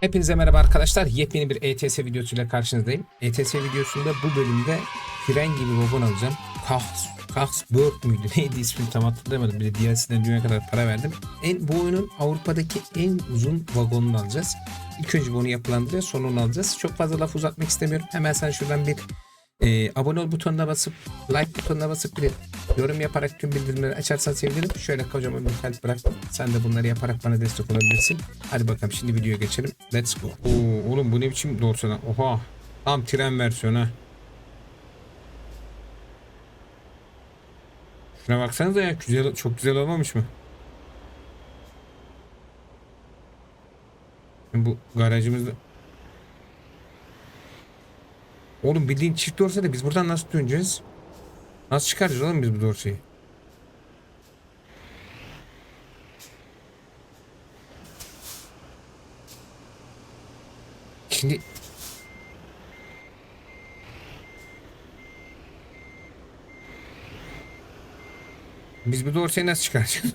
Hepinize merhaba arkadaşlar. Yepyeni bir ETS videosuyla karşınızdayım. ETS videosunda bu bölümde tren gibi vagon alacağım. Kahs, Kahsburg müydü? Neydi ismini tam hatırlayamadım. Bir de DLC'den dünya kadar para verdim. En, bu oyunun Avrupa'daki en uzun vagonunu alacağız. İlk önce bunu yapılandırıyor sonra onu alacağız. Çok fazla laf uzatmak istemiyorum. Hemen sen şuradan bir e, abone ol butonuna basıp like butonuna basıp bir yorum yaparak tüm bildirimleri açarsan sevinirim. Şöyle kocaman bir kalp bıraktım. Sen de bunları yaparak bana destek olabilirsin. Hadi bakalım şimdi videoya geçelim. Let's go. Oo, oğlum bu ne biçim doğrusana. Oha. Tam tren versiyonu. Şuna baksanıza ya. Güzel, çok güzel olmamış mı? Bu garajımızda Oğlum bildiğin çift dorsada biz buradan nasıl döneceğiz? Nasıl çıkaracağız oğlum biz bu dorsayı? Şimdi Biz bu dorsayı nasıl çıkaracağız?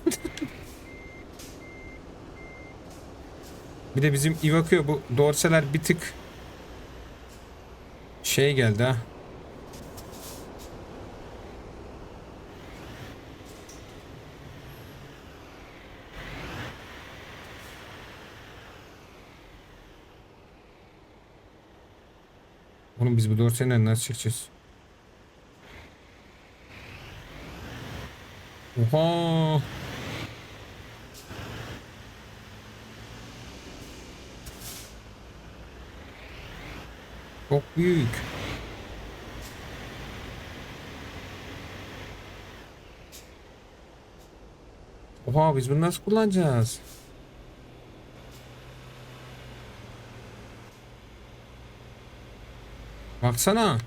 bir de bizim Ivaku'ya bu dorseler bir tık şey geldi ha. Oğlum biz bu dorseyle nasıl çıkacağız? Oha! Çok büyük. Oha biz bunu nasıl kullanacağız? Baksana.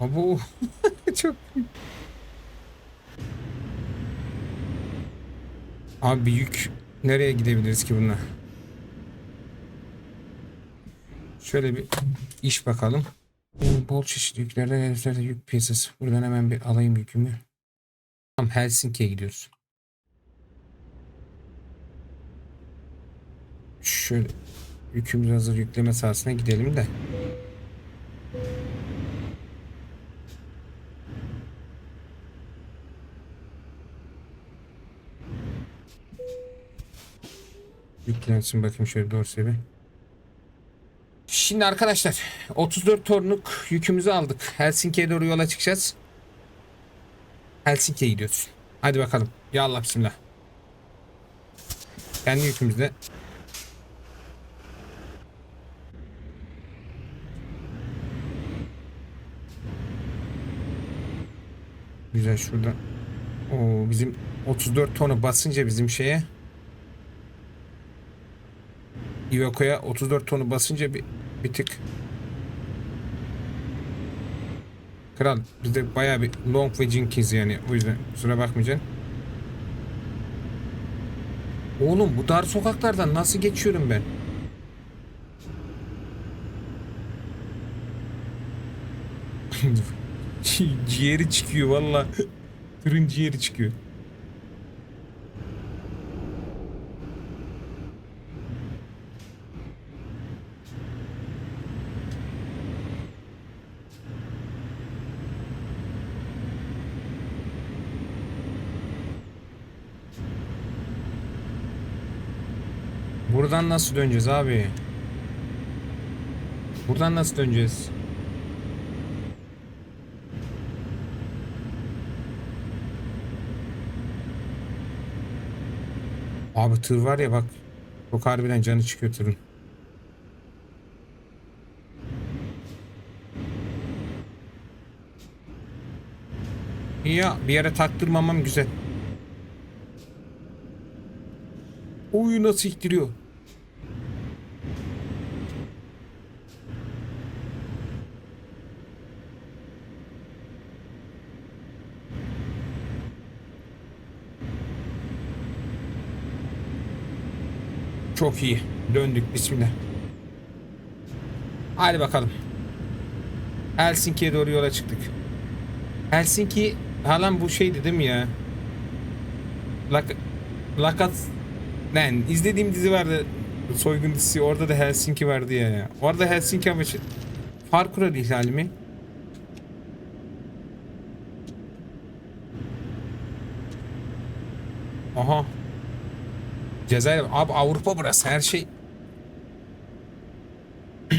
Abo çok büyük. Abi yük nereye gidebiliriz ki bununla? Şöyle bir iş bakalım. Bol çeşit yüklerden hedeflerde yük piyasası. Buradan hemen bir alayım yükümü. Tamam Helsinki'ye gidiyoruz. Şöyle yükümüz hazır yükleme sahasına gidelim de. Yüklensin bakayım şöyle doğru bir. Şimdi arkadaşlar 34 tonluk yükümüzü aldık. Helsinki'ye doğru yola çıkacağız. Helsinki'ye gidiyoruz. Hadi bakalım. Ya Allah bismillah. Kendi yükümüzde. Güzel şurada. Oo, bizim 34 tonu basınca bizim şeye Iveco'ya 34 tonu basınca bir, bir tık Kral bizde baya bir long ve Jenkins yani o yüzden kusura bakmayacaksın. Oğlum bu dar sokaklardan nasıl geçiyorum ben? ciğeri çıkıyor valla. Tırın ciğeri çıkıyor. Buradan nasıl döneceğiz abi? Buradan nasıl döneceğiz? Abi tır var ya bak. Çok harbiden canı çıkıyor tırın. Ya bir yere taktırmamam güzel. Oyu nasıl ittiriyor? Çok iyi. Döndük. Bismillah. Hadi bakalım. Helsinki'ye doğru yola çıktık. Helsinki halan bu şeydi değil mi ya? Lak Lakat Lan izlediğim dizi vardı. Soygun dizisi. Orada da Helsinki vardı ya. Orada Helsinki ama şey, Far Cry ihlali mi? Cezayir. Abi Avrupa burası. Her şey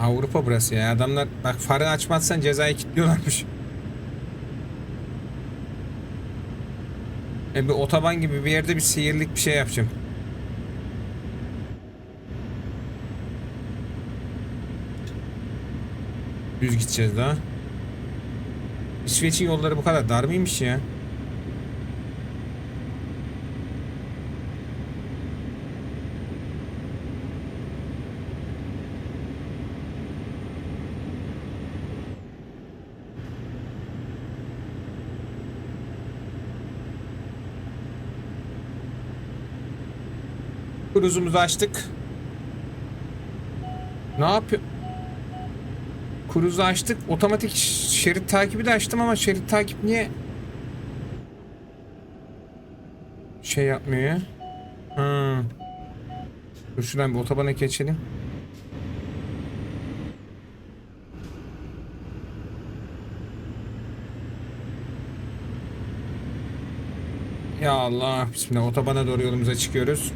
Avrupa burası ya. Adamlar bak farı açmazsan cezayı kilitliyorlarmış. E bir otoban gibi bir yerde bir seyirlik bir şey yapacağım. Düz gideceğiz daha. İsveç'in yolları bu kadar dar mıymış ya? Kruzumuzu açtık. Ne yapıyor? Cruise'u açtık. Otomatik şerit takibi de açtım ama şerit takip niye şey yapmıyor ya? Hmm. Dur şuradan bir otobana geçelim. Ya Allah. Bismillah. Otobana doğru yolumuza çıkıyoruz.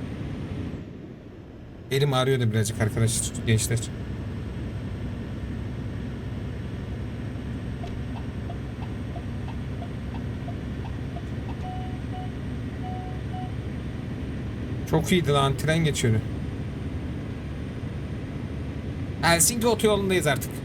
Elim ağrıyor da birazcık arkadaşlar gençler. Çok iyiydi lan tren geçiyordu. Helsinki otoyolundayız artık.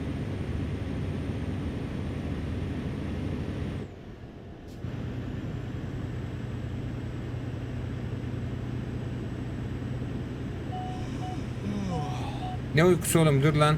Ne uykusu oğlum dur lan.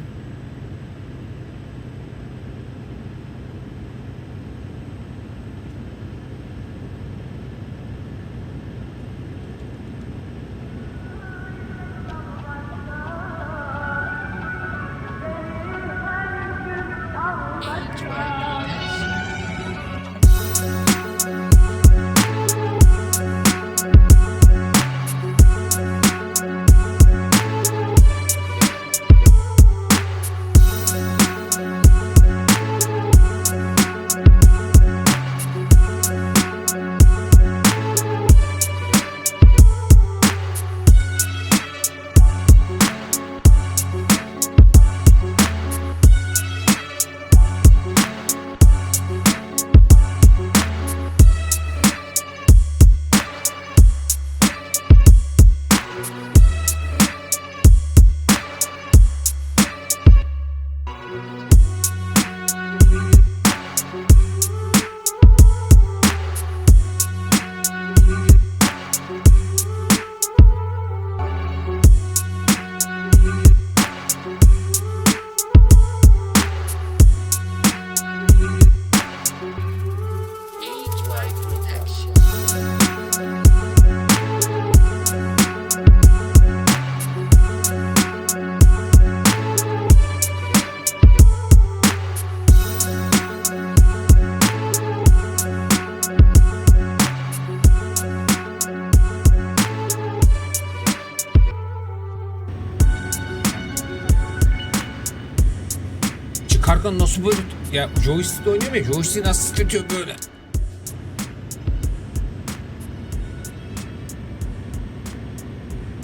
Çıkarken nasıl böyle ya joystick oynuyor ya joystick nasıl titretiyor böyle.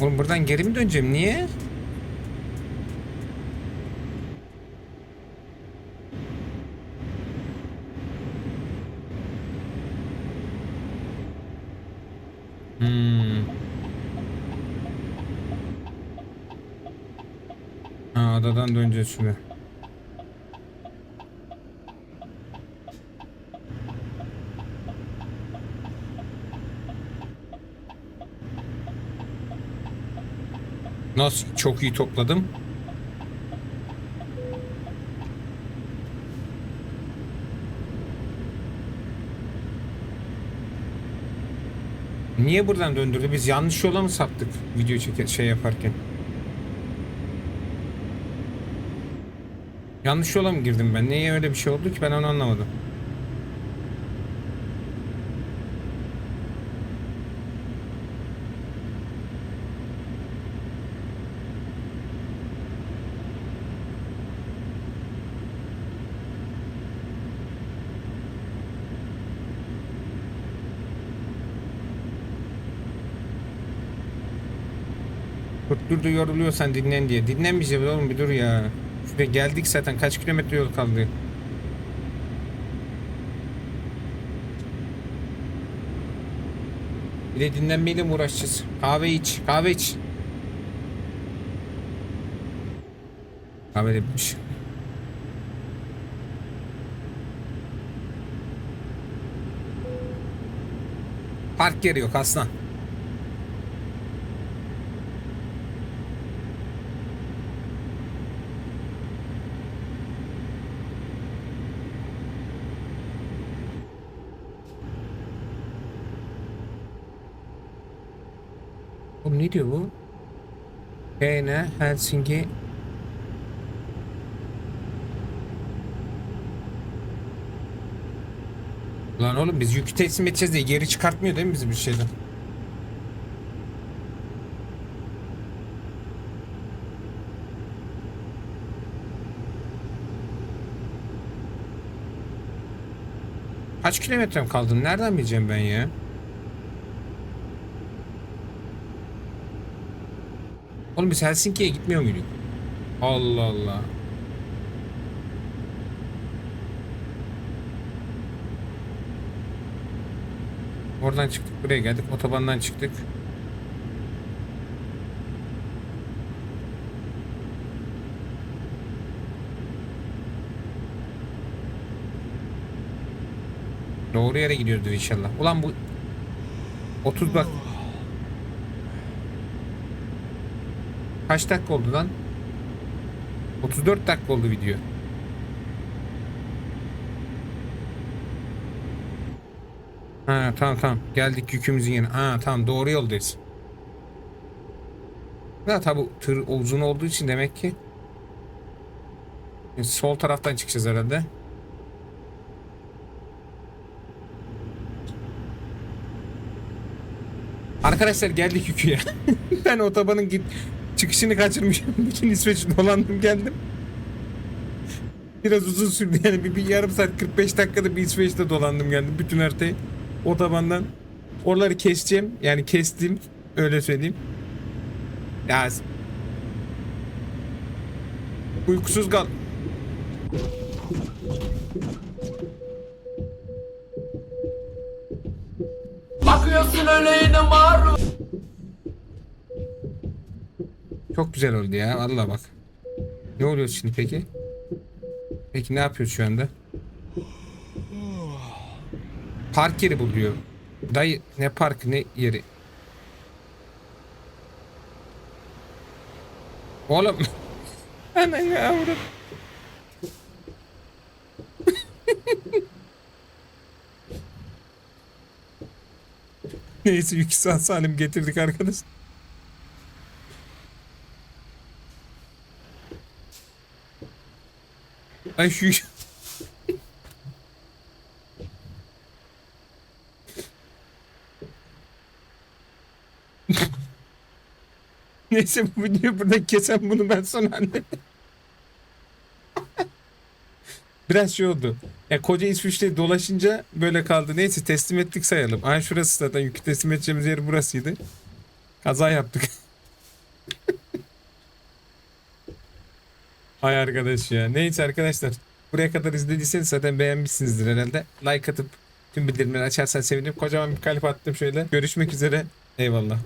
Oğlum buradan geri mi döneceğim niye? Hmm. Ha, adadan döneceğiz şimdi. Nasıl çok iyi topladım. Niye buradan döndürdü? Biz yanlış yola mı saptık video çeke şey yaparken? Yanlış yola mı girdim ben? Niye öyle bir şey oldu ki ben onu anlamadım. Kurtturdu yoruluyorsan dinlen diye. Dinlenmeyeceğiz oğlum bir dur ya. Şuraya geldik zaten kaç kilometre yol kaldı. Bir de dinlenmeyle mi uğraşacağız? Kahve iç, kahve iç. Kahve de bitmiş. Park yeri yok aslan. Ne diyor bu? Viyana, Helsinki. Lan oğlum biz yükü teslim edeceğiz diye geri çıkartmıyor değil mi bizi bir şeyden? Kaç kilometrem kaldı? Nereden bileceğim ben ya? Oğlum biz Helsinki'ye gitmiyor muyduk? Allah Allah. Oradan çıktık buraya geldik. Otobandan çıktık. Doğru yere gidiyordur inşallah. Ulan bu 30 bak. Kaç dakika oldu lan? 34 dakika oldu video. Ha tamam tamam. Geldik yükümüzün yerine. Ha tamam doğru yoldayız. Ya tabi tır uzun olduğu için demek ki sol taraftan çıkacağız herhalde. Arkadaşlar geldik yüküye. ben otobanın git çıkışını kaçırmışım. Bütün İsveç'i dolandım geldim. Biraz uzun sürdü yani bir, bir yarım saat 45 dakikada bir İsveç'te dolandım geldim bütün haritayı. Otobandan. Oraları keseceğim. Yani kestim. Öyle söyleyeyim. Ya uykusuz kal. Bakıyorsun öyle yine maruz. Çok güzel oldu ya. Vallahi bak. Ne oluyor şimdi peki? Peki ne yapıyoruz şu anda? Park yeri bul diyor. Dayı ne park ne yeri? Oğlum. Ana yavrum. Neyse yükü sağ salim getirdik arkadaş. Ay şu Neyse bu videoyu burada kesem bunu ben sonra anne. Biraz şey oldu. Ya koca İsviçre dolaşınca böyle kaldı. Neyse teslim ettik sayalım. Ay şurası zaten yükü teslim edeceğimiz yer burasıydı. Kaza yaptık. Hay arkadaş ya. Neyse arkadaşlar. Buraya kadar izlediyseniz zaten beğenmişsinizdir herhalde. Like atıp tüm bildirimleri açarsan sevinirim. Kocaman bir kalp attım şöyle. Görüşmek üzere. Eyvallah.